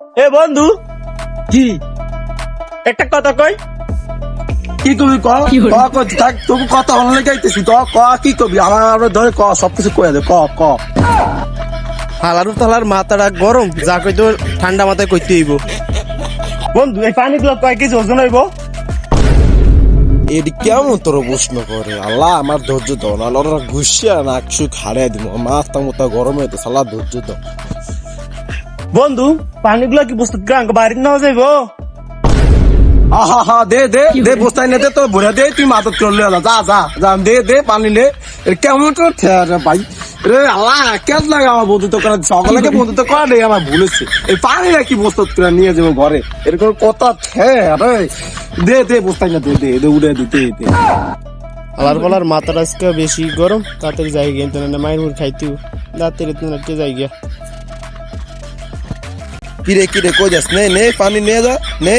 এ বন্ধু। কি? একটা কথা কই? কি কবি ক? ক ক থাক তবু কথা অনলাইন গাইতেছি ক কি কবি? আমার ধরে ক সবকিছু কয়ে দে। ক ক। হালারু তালার মাথাটা গরম যা কইতো ঠান্ডা মাথায় কইতে হইব। বন্ধু এই পানিগুলো কয় কেজি ওজন হইব? এটি কেমন তোর প্রশ্ন করে? আল্লাহ আমার ধৈর্য দাও না ঘুষিয়া নাক সুখ হারিয়ে দিব। মাথা মোতা গরম হইতে সালা ধৈর্য দাও বন্ধু পানিগুলো কি বস্তু বাড়িতে নেওয়া যাইব? আহা হা দে দে দে বস্তায় নে দে তো ভরে দে তুই মাদত করলে যা যা যা যা দে দে পানি নে। কেমন তো ভাই। রে আল্লাহ কেন লাগে আমার বন্ধুত্ব করা সকলকে বন্ধুত্ব করা নেই আমার ভুলেছে এই পানি নাকি প্রস্তুত করে নিয়ে যাব ঘরে? এরকম কথা ঠে রে। দে দে বস্তায় না দে দে দে উড়ে দে দে দে। হালার পালার মাথাটা আজকে বেশি গরম তাড়াতাড়ি যাই গিয়ে না মায়ের মুড় খাইতেও। রাত্রে তুমি রাত্রে যাই গিয়া। কিরে কিরে কই যাস নে নে পানি নিয়ে যা নে